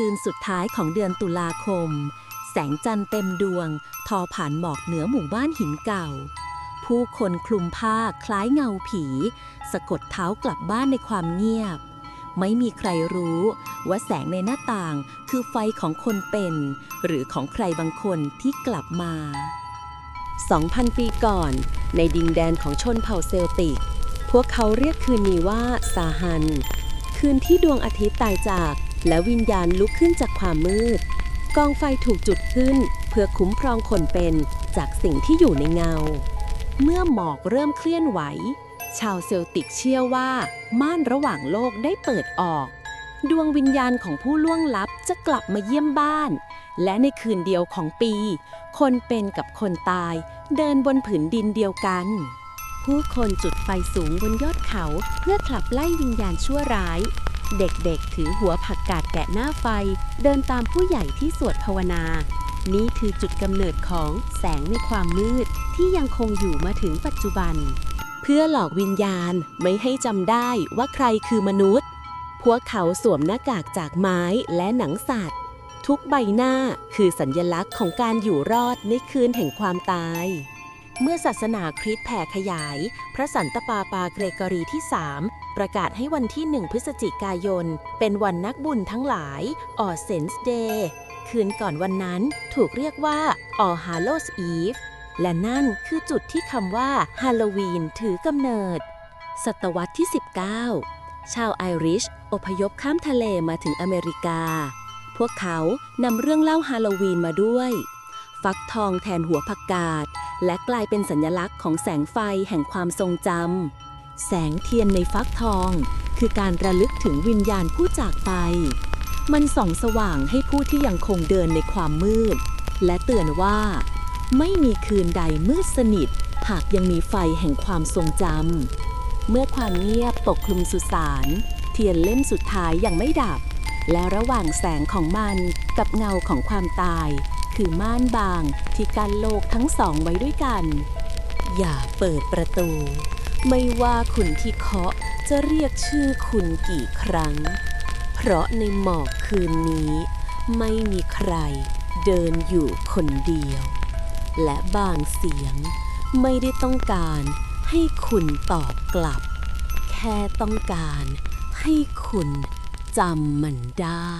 คืนสุดท้ายของเดือนตุลาคม แสงจันทร์เต็มดวง ทอผ่านหมอกเหนือหมู่บ้านหินเก่า ผู้คนคลุมผ้าคล้ายเงาผี สะกดเท้ากลับบ้านในความเงียบ ไม่มีใครรู้ว่าแสงในหน้าต่างคือไฟของคนเป็น หรือของใครบางคนที่กลับมา 2,000 ปีก่อน ในดินแดนของชนเผ่าเซลติก พวกเขาเรียกคืนนี้ว่าซาฮัน คืนที่ดวงอาทิตย์ตายจาก และวิญญาณลุกขึ้นจากความมืด กองไฟถูกจุดขึ้น เพื่อคุ้มครองคนเป็นจากสิ่งที่อยู่ในเงา เมื่อหมอกเริ่มเคลื่อนไหว ชาวเซลติกเชื่อว่าม่านระหว่างโลกได้เปิดออก ดวงวิญญาณของผู้ล่วงลับจะกลับมาเยี่ยมบ้าน และในคืนเดียวของปี คนเป็นกับคนตาย เดินบนผืนดินเดียวกัน ผู้คนจุดไฟสูงบนยอดเขาเพื่อขับไล่วิญญาณชั่วร้าย เด็กๆ ถือหัวผักกาดแกะหน้าไฟ เดินตามผู้ใหญ่ที่สวดภาวนา นี่คือจุดกำเนิดของแสงในความมืดที่ยังคงอยู่มาถึงปัจจุบัน เพื่อหลอกวิญญาณไม่ให้จำได้ว่าใครคือมนุษย์ พวกเขาสวมหน้ากากจากไม้และหนังสัตว์ ทุกใบหน้าคือสัญญลักษณ์ของการอยู่รอดในคืนแห่งความตาย เมื่อศาสนาคริสต์แผ่ขยาย พระสันตปาปาเกรกอรีที่ 3 ประกาศให้วันที่ 1 พฤศจิกายน เป็นวันนักบุญทั้งหลาย All Saints Day คืนก่อนวันนั้นถูกเรียกว่า All Hallows Eve และนั่นคือจุดที่คำว่าฮาโลวีนถือกำเนิด ศตวรรษที่ 19 ชาวไอริช อพยพข้ามทะเลมาถึงอเมริกา พวกเขานำเรื่องเล่าฮาโลวีนมาด้วย ฟักทองแทนหัวผักกาด และกลายเป็นสัญลักษณ์ของแสงไฟแห่งความทรงจำ แสงเทียนในฟักทอง คือการระลึกถึงวิญญาณผู้จากไป มันส่องสว่างให้ผู้ที่ยังคงเดินในความมืด และเตือนว่า ไม่มีคืนใดมืดสนิท หากยังมีไฟแห่งความทรงจำ เมื่อความเงียบปกคลุมสุสานเทียนเล่มสุดท้ายยังไม่ดับ และระหว่างแสงของมันกับเงาของความตาย คือม่านบางที่กั้นโลกทั้งสองไว้ด้วยกัน อย่าเปิดประตู ไม่ว่าคุณที่เคาะจะเรียกชื่อคุณกี่ครั้ง เพราะในหมอกคืนนี้ ไม่มีใครเดินอยู่คนเดียว และบางเสียงไม่ได้ต้องการให้คุณตอบกลับ แค่ต้องการให้คุณจำมันได้